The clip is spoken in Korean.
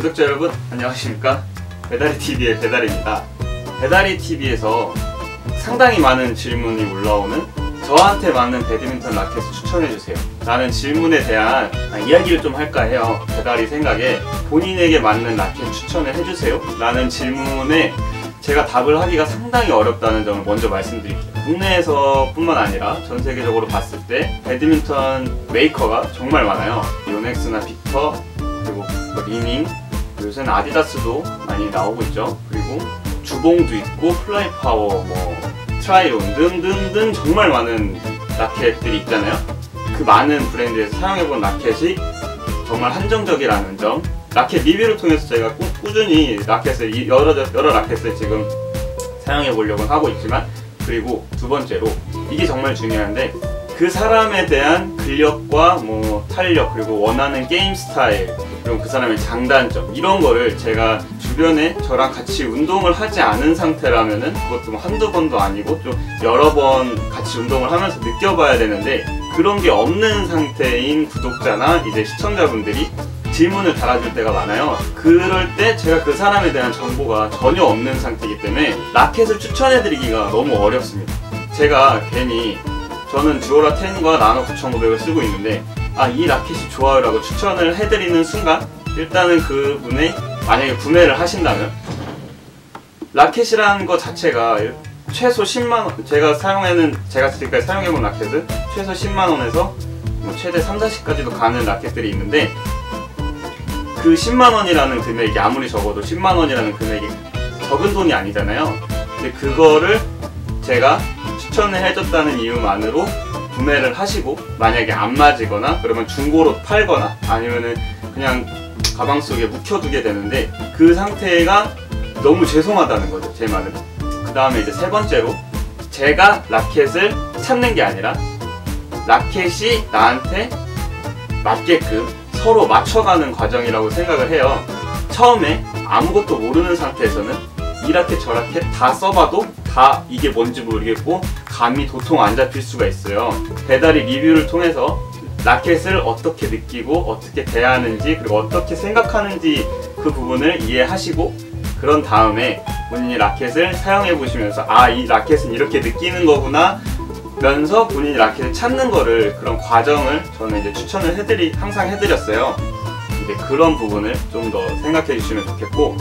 구독자 여러분 안녕하십니까? 배달이TV의 배달입니다. 배달이TV에서 상당히 많은 질문이 올라오는 저한테 맞는 배드민턴 라켓을 추천해주세요. 라는 질문에 대한 이야기를 좀 할까 해요. 배달이 생각에 본인에게 맞는 라켓 추천을 해주세요. 라는 질문에 제가 답을 하기가 상당히 어렵다는 점을 먼저 말씀드릴게요. 국내에서 뿐만 아니라 전 세계적으로 봤을 때 배드민턴 메이커가 정말 많아요. 요넥스나 빅터 그리고 뭐 리닝 요새는 아디다스도 많이 나오고 있죠. 그리고 주봉도 있고 플라이 파워 뭐 트라이온 등등등 정말 많은 라켓들이 있잖아요. 그 많은 브랜드에서 사용해본 라켓이 정말 한정적이라는 점. 라켓 리뷰를 통해서 제가 꾸, 꾸준히 라켓을 여러, 여러 라켓을 지금 사용해 보려고 하고 있지만 그리고 두 번째로 이게 정말 중요한데 그 사람에 대한 근력과 뭐 탄력 그리고 원하는 게임 스타일 그리고 그 사람의 장단점 이런 거를 제가 주변에 저랑 같이 운동을 하지 않은 상태라면은 그것도 뭐 한두 번도 아니고 좀 여러 번 같이 운동을 하면서 느껴봐야 되는데 그런 게 없는 상태인 구독자나 이제 시청자분들이 질문을 달아줄 때가 많아요. 그럴 때 제가 그 사람에 대한 정보가 전혀 없는 상태이기 때문에 라켓을 추천해드리기가 너무 어렵습니다. 제가 괜히 저는 주오라 10과 나노 9500을 쓰고 있는데 아 이 라켓이 좋아요 라고 추천을 해드리는 순간 일단은 그분의 만약에 구매를 하신다면 라켓이라는 것 자체가 최소 10만원 제가 사용하는 제가 지금까지 사용해본 라켓은 최소 10만원에서 뭐 최대 3, 40까지도 가는 라켓들이 있는데 그 10만원이라는 금액이 아무리 적어도 10만원이라는 금액이 적은 돈이 아니잖아요. 근데 그거를 제가 추천을 해줬다는 이유만으로 구매를 하시고 만약에 안 맞으거나 그러면 중고로 팔거나 아니면은 그냥 가방 속에 묵혀두게 되는데 그 상태가 너무 죄송하다는 거죠 제 말은. 그 다음에 이제 세 번째로 제가 라켓을 찾는 게 아니라 라켓이 나한테 맞게끔 서로 맞춰가는 과정이라고 생각을 해요. 처음에 아무것도 모르는 상태에서는 이 라켓 저 라켓 다 써봐도 다 이게 뭔지 모르겠고 감이 도통 안 잡힐 수가 있어요. 배달이 리뷰를 통해서 라켓을 어떻게 느끼고 어떻게 대하는지 그리고 어떻게 생각하는지 그 부분을 이해하시고 그런 다음에 본인이 라켓을 사용해 보시면서 아 이 라켓은 이렇게 느끼는 거구나 면서 본인이 라켓을 찾는 거를 그런 과정을 저는 이제 추천을 해드리 항상 해드렸어요. 이제 그런 부분을 좀 더 생각해 주시면 좋겠고